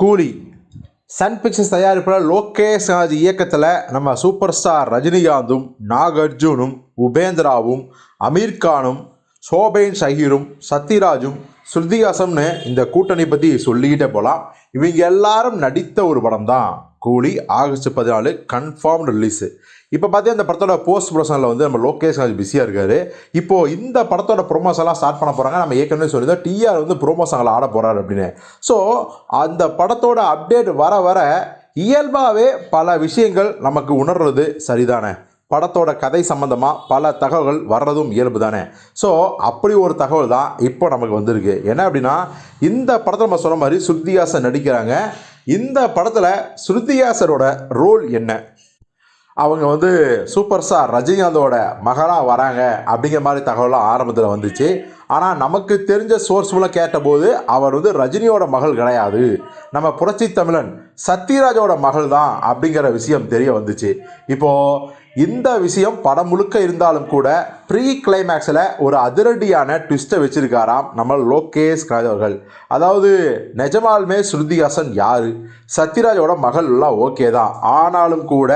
கூலி. Sun pictures தயாரிப்பில் லோகேஷ் ராஜ் இயக்கத்தில் நம்ம சூப்பர் ஸ்டார் ரஜினிகாந்தும் நாகார்ஜுனும் உபேந்திராவும் அமீர்கானும் சோபேன் ஷஹீரும் சத்யராஜும் ஸ்ருதிஹாசம்னு இந்த கூட்டணி பற்றி சொல்லிக்கிட்டே போகலாம் இவங்க எல்லாரும் நடித்த ஒரு படம் தான் கூலி ஆகஸ்ட் பதினாலு கன்ஃபார்ம் ரிலீஸு இப்போ பார்த்தீங்கன்னா இந்த படத்தோட போஸ்ட் ப்ரொடக்ஷனில் வந்து நம்ம லோகேஷ் ராஜ் பிஸியாக இருக்காரு. இப்போது இந்த படத்தோட ப்ரொமோஷன்லாம் ஸ்டார்ட் பண்ண போகிறாங்க நம்ம ஏற்கனவே சொல்லியிருந்தோம் டிஆர் வந்து ப்ரொமோஷனில் ஆட போகிறாரு அப்படின்னு. ஸோ அந்த படத்தோட அப்டேட் வர வர இயல்பாகவே பல விஷயங்கள் நமக்கு உணர்றது சரிதானே? படத்தோட கதை சம்மந்தமாக பல தகவல்கள் வர்றதும் இயல்பு தானே ஸோ அப்படி ஒரு தகவல் தான் இப்போ நமக்கு வந்திருக்கு. என்ன அப்படின்னா இந்த படத்தில் நம்ம சொன்ன மாதிரி ஸ்ருத்திஹாசன் நடிக்கிறாங்க. இந்த படத்தில் ஸ்ருத்திஹாசரோட ரோல் என்ன? அவங்க வந்து சூப்பர் ஸ்டார் ரஜினிகாந்தோட மகளாக வராங்க அப்படிங்கிற மாதிரி தகவலாம் ஆரம்பத்தில் வந்துச்சு. ஆனால் நமக்கு தெரிஞ்ச சோர்ஸ் மூலம் கேட்டபோது அவர் வந்து ரஜினியோட மகள் கிடையாது. நம்ம புரட்சி தமிழன் சத்யராஜோட மகள் தான் அப்படிங்கிற விஷயம் தெரிய வந்துச்சு. இப்போது இந்த விஷயம் படம் முழுக்க இருந்தாலும் கூட ப்ரீ கிளைமேக்ஸில் ஒரு அதிரடியான ட்விஸ்ட்டை வச்சிருக்காராம் நம்ம லோகேஷ் கதவர்கள் அவர்கள். அதாவது நிஜமாலுமே ஸ்ருதிஹாசன் யார்? சத்யராஜோட மகள் எல்லாம் ஓகே தான். ஆனாலும் கூட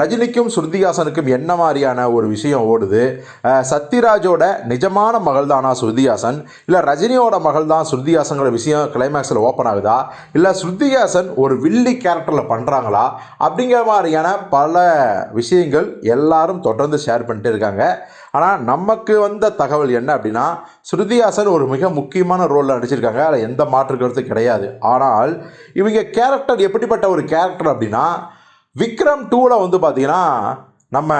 ரஜினிக்கும் ஸ்ருதிஹாசனுக்கும் என்ன மாதிரியான ஒரு விஷயம் ஓடுது? சத்யராஜோட நிஜமான மகள் தானா ஸ்ருதிஹாசன். இல்லை ரஜினியோட மகள் தான் ஸ்ருதிஹாசங்கிற விஷயம் கிளைமேக்ஸில் ஓப்பன் ஆகுதா? இல்லை ஸ்ருதிஹாசன் ஒரு வில்லி கேரக்டரில் பண்ணுறாங்களா அப்படிங்கிற மாதிரியான பல விஷயங்கள் எல்லாரும் தொடர்ந்து ஷேர் பண்ணிட்டு இருக்காங்க. ஆனால் நமக்கு வந்த தகவல் என்ன அப்படின்னா ஸ்ருதிஹாசன் ஒரு மிக முக்கியமான ரோலில் நடிச்சிருக்காங்க. அதில் எந்த மாற்று கருத்து கிடையாது. ஆனால் இவங்க கேரக்டர் எப்படிப்பட்ட ஒரு கேரக்டர் அப்படின்னா விக்ரம் டூவில் வந்து பார்த்திங்கன்னா நம்ம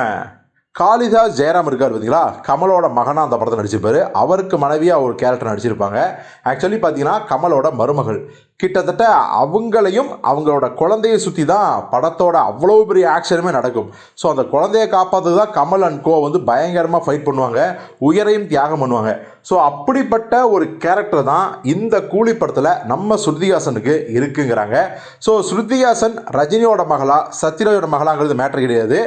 காளிதாஸ் ஜெயராம் இருக்கார் பார்த்தீங்களா? கமலோட மகனாக அந்த படத்தை நடிச்சிருப்பாரு. அவருக்கு மனைவியாக ஒரு கேரக்டர் நடிச்சிருப்பாங்க. ஆக்சுவலி பார்த்தீங்கன்னா கமலோட மருமகள். கிட்டத்தட்ட அவங்களையும் அவங்களோட குழந்தையை சுற்றி தான் படத்தோட அவ்வளோ பெரிய ஆக்ஷனுமே நடக்கும். ஸோ அந்த குழந்தையை காப்பாற்றது தான் கமல் அண்ட் கோ வந்து பயங்கரமாக ஃபைட் பண்ணுவாங்க. உயரையும் தியாகம் பண்ணுவாங்க. ஸோ அப்படிப்பட்ட ஒரு கேரக்டர் தான் இந்த கூலி படத்தில் நம்ம ஸ்ருதிஹாசனுக்கு இருக்குங்கிறாங்க. ஸோ ஸ்ருதிஹாசன் ரஜினியோட மகளா சத்யராஜோட மகளாங்கிறது மேட்ரு கிடையாது.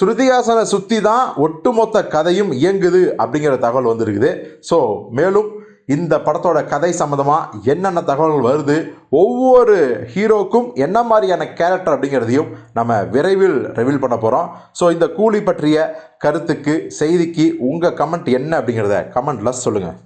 ஸ்ருதிஹாசனை சுற்றி தான் ஒட்டுமொத்த கதையும் இயங்குது அப்படிங்கிற தகவல் வந்திருக்குது. ஸோ மேலும் இந்த படத்தோட கதை சம்மந்தமாக என்னென்ன தகவல்கள் வருது ஒவ்வொரு ஹீரோக்கும் என்ன மாதிரியான கேரக்டர் அப்படிங்கிறதையும் நம்ம விரைவில் ரிவீல் பண்ண போகிறோம் ஸோ இந்த கூலி பற்றிய கருத்துக்கு செய்திக்கு உங்கள் கமெண்ட் என்ன அப்படிங்கிறத கமெண்ட்டில் சொல்லுங்கள்